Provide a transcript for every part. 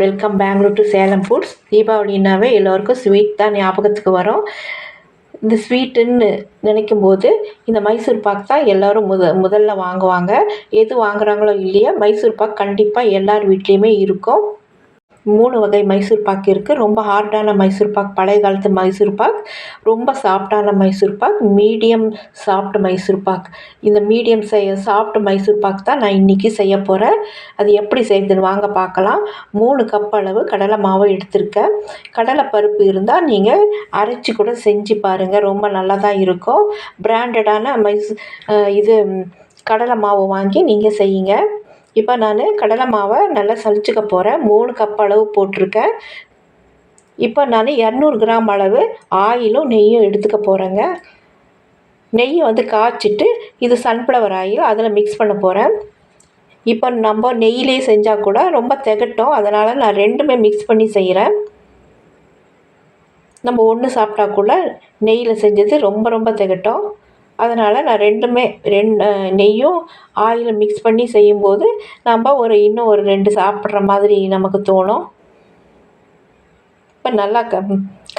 Welcome Bangalore to Salem foods தீபாவளினாவே எல்லோருக்கும் sweet தான் ஞாபகத்துக்கு வரும். இந்த ஸ்வீட்டுன்னு நினைக்கும் போது இந்த மைசூர் பாக் தான் எல்லோரும் முத முதல்ல வாங்குவாங்க. எது வாங்குகிறாங்களோ இல்லையோ மைசூர் பாக் கண்டிப்பாக எல்லார் வீட்லேயுமே இருக்கும். மூணு வகை மைசூர் பாக் இருக்குது ரொம்ப ஹார்டான மைசூர் பாக் பழைய காலத்து மைசூர் பாக் ரொம்ப சாஃப்டான மைசூர் பாக் மீடியம் சாஃப்ட் மைசூர் பாக். இந்த மீடியம் செய்ய சாஃப்ட் மைசூர் பாக் தான் நான் இன்றைக்கி செய்ய போகிறேன் அது எப்படி செய்யுதுன்னு வாங்க பார்க்கலாம். மூணு கப் அளவு கடலை மாவு எடுத்திருக்கேன். கடலை பருப்பு இருந்தால் நீங்கள் அரைச்சி கூட செஞ்சு பாருங்கள் ரொம்ப நல்லா தான் இருக்கும் பிராண்டடான மைசூ இது கடலை மாவு வாங்கி நீங்கள் செய்யுங்க. இப்போ நான் கடலை மாவை நல்லா சலிச்சுக்க போகிறேன் மூணு கப் அளவு போட்டிருக்கேன். இப்போ நான் இரநூறு கிராம் அளவு ஆயிலும் நெய்யும் எடுத்துக்க போகிறேங்க நெய்யை வந்து காய்ச்சிட்டு இது சன்ஃப்ளவர் ஆயில் அதில் மிக்ஸ் பண்ண போகிறேன் இப்போ நம்ம நெய்யிலே செஞ்சால் கூட ரொம்ப திகட்டும். அதனால் நான் ரெண்டுமே மிக்ஸ் பண்ணி செய்கிறேன் நம்ம ஒன்று சாப்பிட்டா கூட நெய்யில் செஞ்சது ரொம்ப ரொம்ப திகட்டும். அதனால் நான் ரெண்டுமே ரெண்டு நெய்யும் ஆயிலும் மிக்ஸ் பண்ணி செய்யும்போது நம்ம ஒரு இன்னும் ஒரு ரெண்டு சாப்பிட்ற மாதிரி நமக்கு தோணும். இப்போ நல்லா க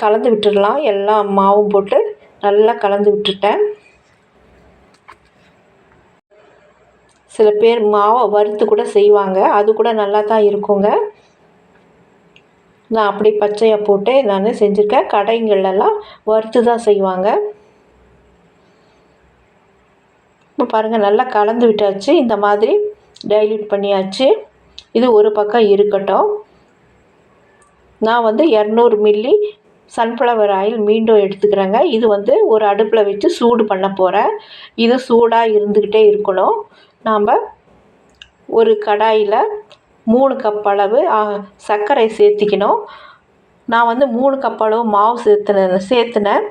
கலந்து விட்டுடலாம். எல்லா மாவும் போட்டு நல்லா கலந்து விட்டுட்டேன். சில பேர் மாவை வறுத்து கூட செய்வாங்க. அது கூட நல்லா தான் இருக்குங்க. நான் அப்படி பச்சையாக போட்டு நான் செஞ்சுருக்கேன். கடைங்களெல்லாம் வறுத்து தான் செய்வாங்க இப்போ பாருங்கள் நல்லா கலந்து விட்டாச்சு. இந்த மாதிரி டைல்யூட் பண்ணியாச்சு. இது ஒரு பக்கம் இருக்கட்டும். நான் வந்து இரநூறு மில்லி சன்ஃப்ளவர் ஆயில் மீண்டும் எடுத்துக்கிறேங்க. இது வந்து ஒரு அடுப்பில் வச்சு சூடு பண்ண போகிறேன் இது சூடாக இருந்துக்கிட்டே இருக்கணும். நாம் ஒரு கடாயில் மூணு கப் அளவு சர்க்கரை சேர்த்திக்கணும். நான் வந்து மூணு கப் அளவு மாவு சேர்த்துன சேர்த்துனேன்.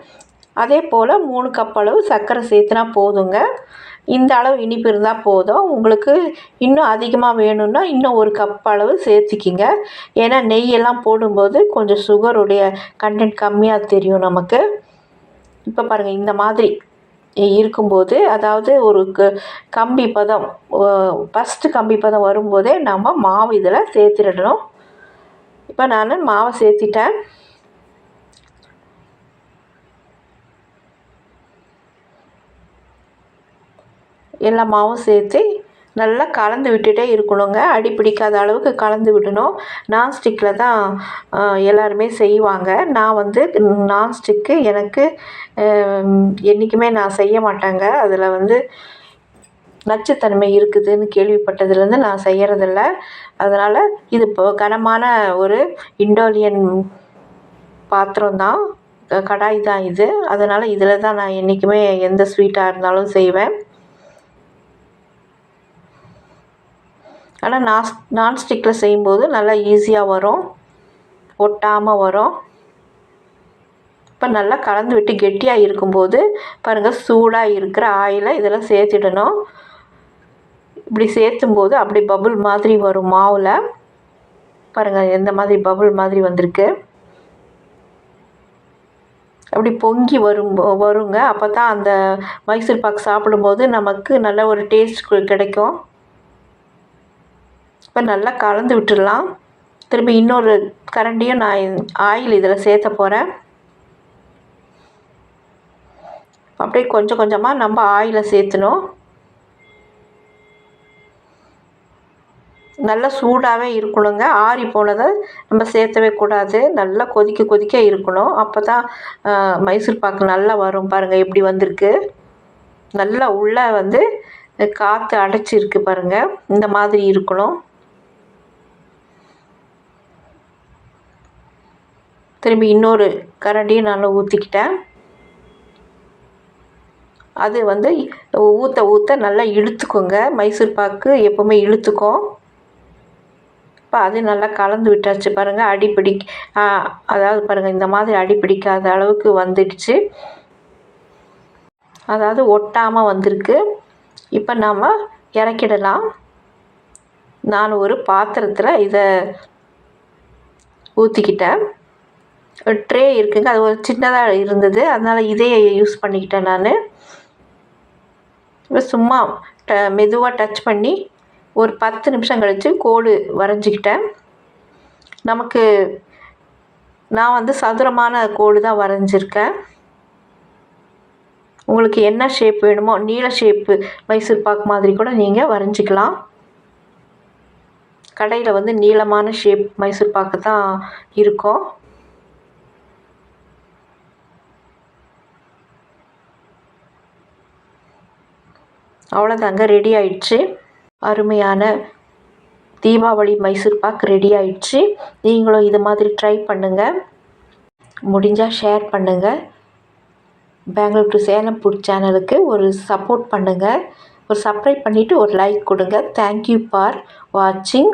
அதே போல் மூணு கப் அளவு சர்க்கரை சேர்த்துனா போதுங்க. இந்த அளவு இனிப்பு இருந்தால் போதும். உங்களுக்கு இன்னும் அதிகமாக வேணும்னா இன்னும் ஒரு கப் அளவு சேர்த்திக்கிங்க. ஏன்னா நெய்யெல்லாம் போடும்போது கொஞ்சம் சுகருடைய கண்டென்ட் கம்மியாக தெரியும் நமக்கு. இப்போ பாருங்கள் இந்த மாதிரி இருக்கும்போது அதாவது ஒரு க கம்பி பதம் ஃபஸ்ட்டு கம்பி பதம் வரும்போதே நம்ம மாவு இதில் சேர்த்துடணும். இப்போ நான் மாவை சேர்த்திட்டேன். எல்லா மாவும் சேர்த்து நல்லா கலந்து விட்டுட்டே இருக்கணுங்க. அடி பிடிக்காத அளவுக்கு கலந்து விடணும். நான்ஸ்டிக்கில் தான் எல்லாருமே செய்வாங்க. நான் வந்து நான்ஸ்டிக்கு எனக்கு என்றைக்குமே நான் செய்ய மாட்டேங்க. அதில் வந்து நச்சுத்தன்மை இருக்குதுன்னு கேள்விப்பட்டதுலேருந்து நான் செய்கிறதில்ல அதனால் இது இப்போ கனமான ஒரு இண்டோலியன் பாத்திரம் தான். கடாய் தான் இது. அதனால் இதில் தான் நான் என்றைக்குமே எந்த ஸ்வீட்டாக இருந்தாலும் செய்வேன். ஆனால் நான் நான்ஸ்டிக்கில் செய்யும்போது நல்லா ஈஸியாக வரும். ஒட்டாமல் வரும். இப்போ நல்லா கலந்து விட்டு கெட்டியாக இருக்கும்போது பாருங்கள் சூடாக இருக்கிற ஆயிலை இதெல்லாம் சேர்த்துடணும். இப்படி சேர்த்தும்போது அப்படி பபுள் மாதிரி வரும் மாவில். பாருங்கள் எந்த மாதிரி பபுள் மாதிரி வந்திருக்கு. அப்படி பொங்கி வரும் வருங்க. அப்போ தான் அந்த மைசூர் பாக் சாப்பிடும்போது நமக்கு நல்ல ஒரு டேஸ்ட் கிடைக்கும். இப்போ நல்லா கலந்து விட்டுடலாம். திரும்பி இன்னொரு கரண்டியும் நான் ஆயில் இதில் சேர்த்த போகிறேன் அப்படியே கொஞ்சம் கொஞ்சமாக நம்ம ஆயிலை சேர்த்துணும். நல்லா சூடாகவே இருக்கணுங்க. ஆறி போனதை நம்ம சேர்த்தவே கூடாது. நல்லா கொதிக்க கொதிக்க இருக்கணும். அப்போ தான் மைசூர் பாக்கு நல்லா வரும் பாருங்கள் எப்படி வந்திருக்கு. நல்லா உள்ளே வந்து காற்று அடைச்சிருக்கு பாருங்கள் இந்த மாதிரி இருக்கணும். திரும்பி இன்னொரு கரண்டியும் நான் ஊற்றிக்கிட்டேன் அது வந்து ஊற்ற ஊற்ற நல்லா இழுத்துக்குங்க. மைசூர் பாக்கு எப்போவுமே இழுத்துக்கும். இப்போ அது நல்லா கலந்து விட்டாச்சு பாருங்கள் அடிப்பிடி அதாவது பாருங்கள் இந்த மாதிரி அடிப்பிடிக்காத அளவுக்கு வந்துடுச்சு. அதாவது ஒட்டாமல் வந்திருக்கு. இப்போ நாம் இறக்கிடலாம். நான் ஒரு பாத்திரத்தில் இதை ஊற்றிக்கிட்டேன் ட்ரே இருக்குங்க. அது ஒரு சின்னதாக இருந்தது. அதனால் இதையே யூஸ் பண்ணிக்கிட்டேன் நான். சும்மா ட மெதுவாக டச் பண்ணி ஒரு பத்து நிமிஷம் கழித்து கோடு வரைஞ்சிக்கிட்டேன். நமக்கு நான் வந்து சதுரமான கோடு தான் வரைஞ்சிருக்கேன். உங்களுக்கு என்ன ஷேப் வேணுமோ நீல ஷேப்பு மைசூர் பாக் மாதிரி கூட நீங்கள் வரைஞ்சிக்கலாம். கடையில் வந்து நீளமான ஷேப் மைசூர் பாக்கு தான் இருக்கும். அவ்வளோதாங்க ரெடி ஆயிடுச்சு. அருமையான தீபாவளி மைசூர் பாக் ரெடி ஆயிடுச்சு. நீங்களும் இது மாதிரி ட்ரை பண்ணுங்கள் முடிஞ்சால் ஷேர் பண்ணுங்கள் பெங்களூர் டு சேலம் ஃபுட் சேனலுக்கு ஒரு சப்போர்ட் பண்ணுங்கள் ஒரு சப்ஸ்கிரைப் பண்ணிவிட்டு ஒரு லைக் கொடுங்க. தேங்க்யூ ஃபார் வாட்சிங்